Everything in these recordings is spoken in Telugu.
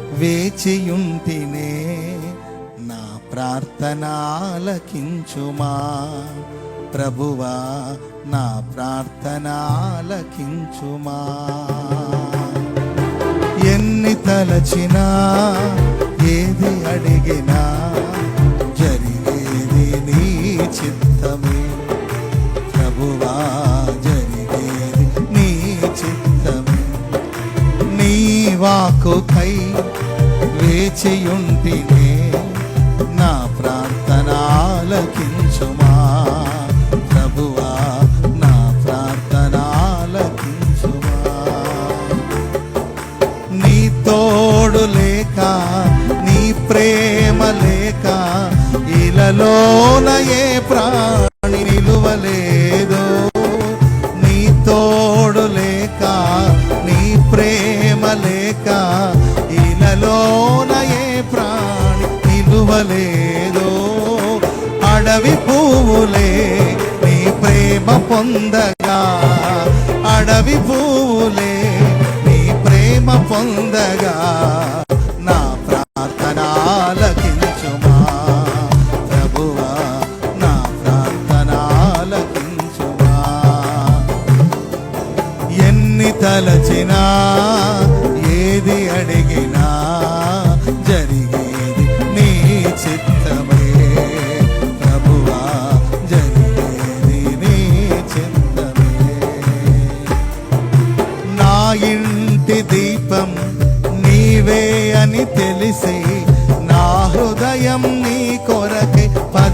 వేచియుంటినే నా ప్రార్థనాలకించుమా. ప్రభువా నా ప్రార్థనాలకించుమా. ఎన్ని తలచినా ఏది అడిగినా నీ వేచియుంటినే నా ప్రార్థనాలకించుమా. ప్రభువా నా ప్రార్థనాలకించుమా. నీ తోడు లేక నీ ప్రేమ లేక ఇలలోన ఏ ప్రా విలువలేదో అడవి పువ్వులే నీ ప్రేమ పొందగా. అడవి పువ్వులే నీ ప్రేమ పొందగా. నా ప్రార్థనాలకించుమా ప్రభువా నా ప్రార్థనాలకించుమా ఎన్ని తలచినా ఏది అడిగినా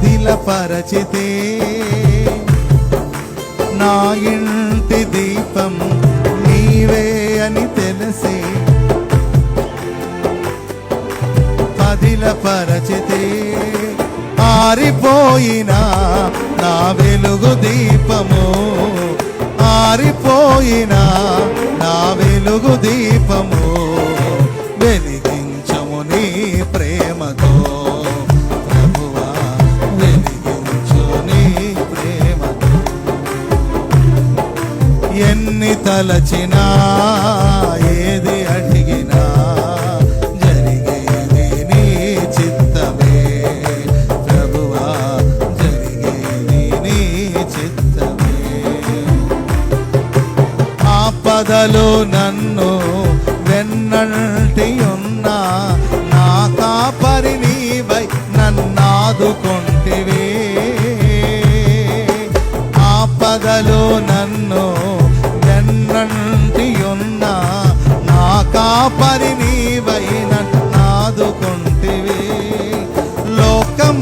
పదిల పరచితే నా ఇంటి దీపం నీవే అని తెలిసి పదిల పరచితే ఆరిపోయిన నా వెలుగు దీపము ఆరిపోయిన నా వెలుగు దీపము. ఎన్ని తలచినా ఏది అడిగినా జరిగేది నీ చిత్తమే. ప్రభువా జరిగేది నీ చిత్తమే. ఆపదలు నన్ను వెన్నంటి ఉన్నా నా కాపరి నీవై నన్నాదుకొంటివే ఆపదలు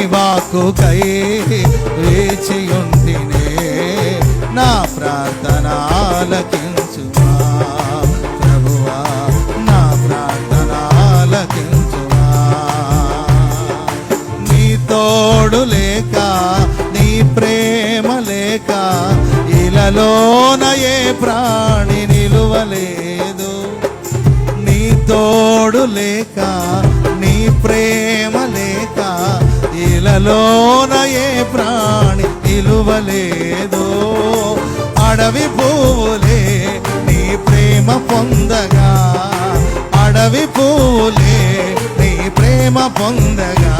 నీ వాక్కుకై వేచియుంటినే నా ప్రార్థనాలకించుమా. ప్రభువా నా ప్రార్థనాలకించుమా. నీ తోడు లేక నీ ప్రేమ లేక ఇలలోన ఏ ప్రాణి నిలువలేదు. నీ తోడు లేక నీ ప్రేమ ఇలలోన ఏ ప్రాణి నిలువలేదు అడవి పూలే నీ ప్రేమ పొందగా. అడవి పూలే నీ ప్రేమ పొందగా.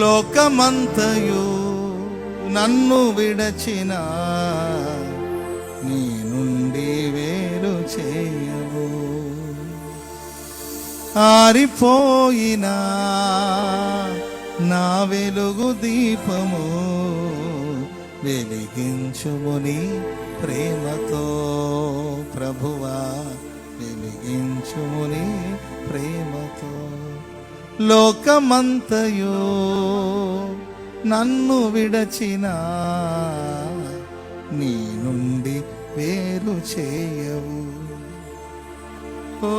లోకమంతయు నన్ను విడచిన నీ నుండి వేరు చేయవు. ఆరిపోయినా నా వెలుగు దీపము వెలిగించుముని ప్రేమతో ప్రభువా వెలిగించుముని ప్రేమతో. లోకమంతయో నన్ను విడచిన నీ నుండి వేరు చేయవు. ఓ